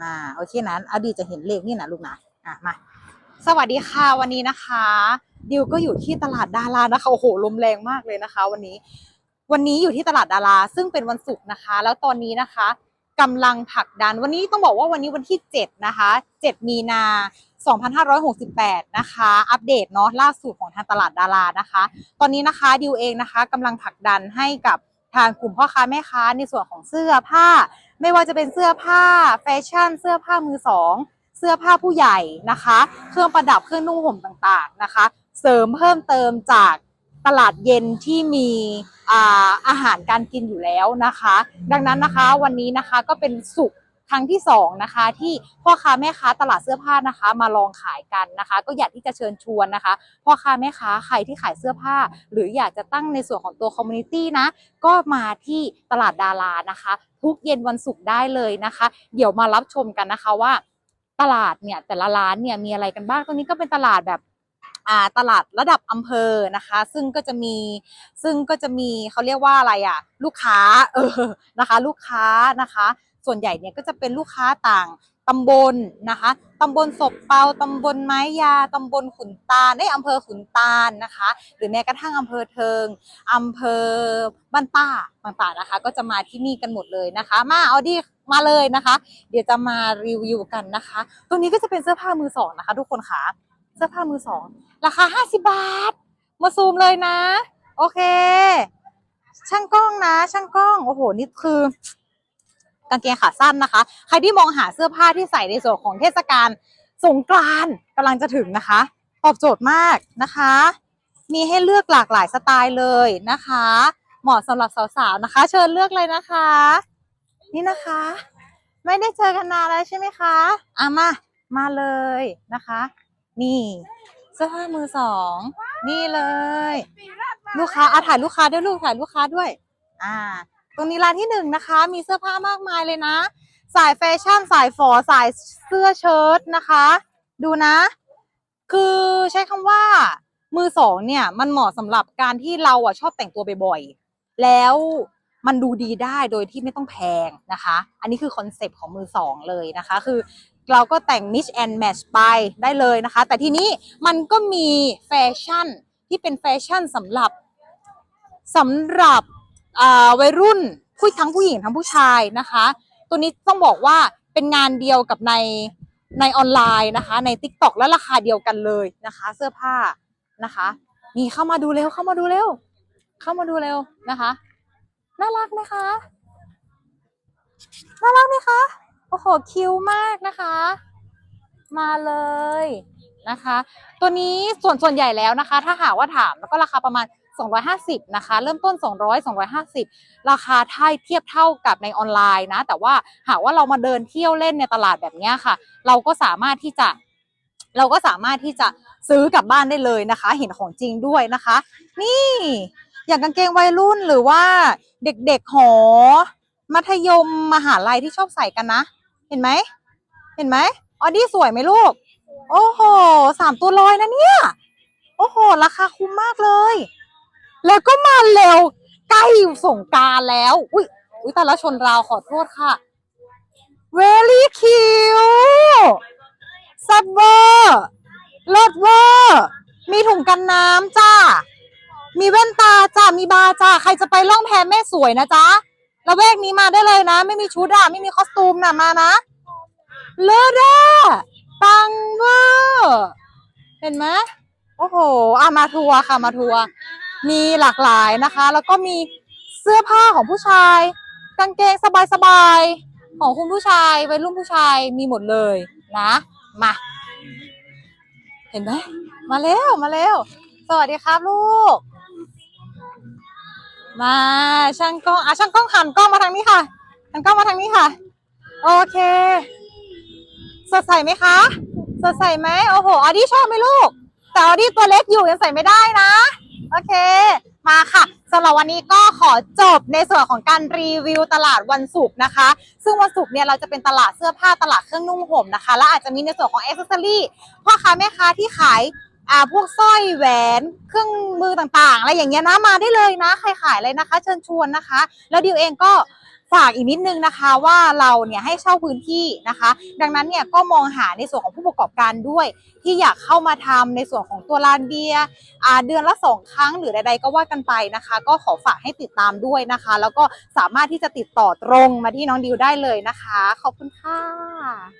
มาโอเคนั้นเอาดีจะเห็นเลขนี่นะลูกนะอะมาสวัสดีค่ะวันนี้นะคะ ดิวก็อยู่ที่ตลาดดารานะคะโอ้โหลมแรงมากเลยนะคะ วันนี้ วันนี้อยู่ที่ตลาดดารา ซึ่งเป็นวันศุกร์นะคะ แล้วตอนนี้นะคะกำลังผลักดันวันนี้ต้องบอกว่าวันนี้วันที่ 7 นะคะ 7 มีนา 2568 นะคะ อัปเดตเนาะล่าสุดของทางตลาดดารานะคะ ตอนนี้นะคะดิวเองนะคะกำลังผลักดันให้กับทางกลุ่มพ่อค้าแม่ค้าในส่วนของเสื้อผ้า ไม่ว่าจะเป็นเสื้อผ้าแฟชั่น เสื้อผ้ามือสอง เสื้อผ้าผู้ใหญ่นะคะ เครื่องประดับเครื่องนุ่งห่มต่างๆนะคะ เสริมเพิ่มเติมจากตลาดเย็นที่มีอาอาหารการกินอยู่แล้วนะคะ ดังนั้นนะคะวันนี้นะคะก็เป็นสุกครั้งที่สองนะคะที่พ่อค้าแม่ค้าตลาดเสื้อผ้านะคะ มาลองขายกันนะคะ ก็อยากที่จะเชิญชวนนะคะพ่อค้าแม่ค้าใครที่ขายเสื้อผ้า หรืออยากจะตั้งในส่วนของตัวคอมมูนิตี้นะก็มาที่ตลาดดารานะคะ ทุกเย็นวันศุกร์ได้เลยนะคะ เดี๋ยวมารับชมกันนะคะว่า ตลาดเนี่ยแต่ละร้านเนี่ยมีอะไรกันบ้างตรงนี้ก็เป็นตลาดแบบตลาดระดับอำเภอนะคะ ซึ่งก็จะมีซึ่งก็จะมีเขาเรียกว่าอะไรอะลูกค้าเออนะคะ ลูกค้านะคะ ส่วนใหญ่เนี่ยก็จะเป็นลูกค้าต่าง ตำบลนะคะตำบลศพเปาตำบลไม้ยาตำบลขุนตาลในอำเภอขุนตาลนะคะ หรือแม้กระทั่งอำเภอเทิงอำเภอบ้านต้าต่างๆนะคะ ก็จะมาที่นี่กันหมดเลยนะคะ มาเอาดีมาเลยนะคะ เดี๋ยวจะมารีวิวกันนะคะ ตรงนี้ก็จะเป็นเสื้อผ้ามือสองนะคะ ทุกคนค่ะเสื้อผ้ามือสองราคาห้าสิบาท มาซูมเลยนะ โอเค ช่างกล้องนะ ช่างกล้องโอ้โหนี่คือ กางเกงขาสั้นนะคะ ใครที่มองหาเสื้อผ้าที่ใส่ในส่วนของเทศกาลสงกรานต์กำลังจะถึงนะคะ ตอบโจทย์มากนะคะ มีให้เลือกหลากหลายสไตล์เลยนะคะ เหมาะสำหรับสาวๆนะคะ เชิญเลือกเลยนะคะ นี่นะคะ ไม่ได้เจอกันนานแล้วใช่ไหมคะอะมามาเลยนะคะ นี่เสื้อผ้ามือสองนี่เลย ลูกค้าอาถ่ายลูกค้าด้วยลูกถ่ายลูกค้าด้วย อ่า ตรงนี้ร้านที่หนึ่งนะคะ มีเสื้อผ้ามากมายเลยนะ สายแฟชั่นสายฝอสายเสื้อเชิ้ตนะคะ ดูนะ คือใช้คำว่ามือสองเนี่ยมันเหมาะสำหรับการที่เราอะชอบแต่งตัวบ่อยๆ แล้วมันดูดีได้โดยที่ไม่ต้องแพงนะคะ อันนี้คือคอนเซปต์ของมือสองเลยนะคะ คือเราก็แต่ง mix and match ไปได้เลยนะคะ แต่ทีนี้มันก็มีแฟชั่นที่เป็นแฟชั่นสำหรับสำหรับ วัยรุ่นผู้ทั้งผู้หญิงทั้งผู้ชายนะคะ ตัวนี้ต้องบอกว่าเป็นงานเดียวกับในในออนไลน์นะคะ ใน t ิ k t o k และราคาเดียวกันเลยนะคะ เสื้อผ้านะคะ นี่เข้ามาดูเร็วเข้ามาดูเร็ว เข้ามาดูเร็วนะคะ น่ารักไหมคะ น่ารักไหมคะโอ้โหคิวมากนะคะ มาเลยนะคะ ตัวนี้ส่วนส่วนใหญ่แล้วนะคะ ถ้าหากว่าถามแล้วก็ราคาประมาณ 250 นะคะ เริ่มต้น 200 250 ราคาถ้าเทียบเท่ากับในออนไลน์นะ แต่ว่าหากว่าเรามาเดินเที่ยวเล่นในตลาดแบบนี้ค่ะ เราก็สามารถที่จะ เราก็สามารถที่จะซื้อกลับบ้านได้เลยนะคะ เห็นของจริงด้วยนะคะ นี่ อย่างกางเกงวัยรุ่นหรือว่าเด็กๆหอ มัธยมมหาลัยที่ชอบใส่กันนะ เห็นไหม เห็นไหมออดี้สวยไหมลูก โอ้โหสามตัวร้อยนะเนี่ย โอ้โห ราคาคุ้มมากเลย แล้วก็มาเร็วใกล้ส่งการแล้ว อุ้ยอุ้ยแต่ละชนราวขอโทษค่ะ very cute ซับเวอร์เลิศเวอร์มีถุงกันน้ำจ้า มีแว่นตาจ้า มีบาจ้า ใครจะไปล่องแพแม่สวยนะจ๊ะระแวกนี้มาได้เลยนะ ไม่มีชุดอะไม่มีคอสตูมนะมานะ เลิศอปังเวอร์ เห็นไหมโอ้โห อะมาทัวร์ค่ะ มาทัวร์ มีหลากหลายนะคะ แล้วก็มีเสื้อผ้าของผู้ชาย กางเกงสบายๆของคุณผู้ชายวัยรุ่นผู้ชายมีหมดเลยนะมาเห็นไหมมาเร็วมาเร็วสวัสดีครับลูก มาช่างกล้องอะช่างกล้องหันกล้องมาทางนี้ค่ะหันกล้องมาทางนี้ค่ะ โอเค สดใสไหมคะ สดใสไหมโอ้โหออดี้ชอบไหมลูก แต่ออดี้ตัวเล็กอยู่ยังใส่ไม่ได้นะ โอเค มาค่ะสำหรับวันนี้ก็ขอจบในส่วนของการรีวิวตลาดวันศุกร์นะคะ ซึ่งวันศุกร์เนี่ยเราจะเป็นตลาดเสื้อผ้าตลาดเครื่องนุ่งห่มนะคะ และอาจจะมีในส่วนของอ c เซสซอรี่พ่อค้าแม่ค้าที่ขายอ่าพวกสร้อยแหวนเครื่องมือต่างๆ อะไรอย่างเงี้ยนะมาได้เลยนะใครขายเลยนะคะ เชิญชวนนะคะ แล้วดิวเองก็ ฝากอีกนิดนึงนะคะว่าเราเนี่ยให้เช่าพื้นที่นะคะ ดังนั้นเนี่ยก็มองหาในส่วนของผู้ประกอบการด้วย ที่อยากเข้ามาทำในส่วนของตัวลานเบียร์เดือนละสองครั้งหรือใดๆก็ว่ากันไปนะคะ ก็ขอฝากให้ติดตามด้วยนะคะ แล้วก็สามารถที่จะติดต่อตรงมาที่น้องดิวได้เลยนะคะ ขอบคุณค่ะ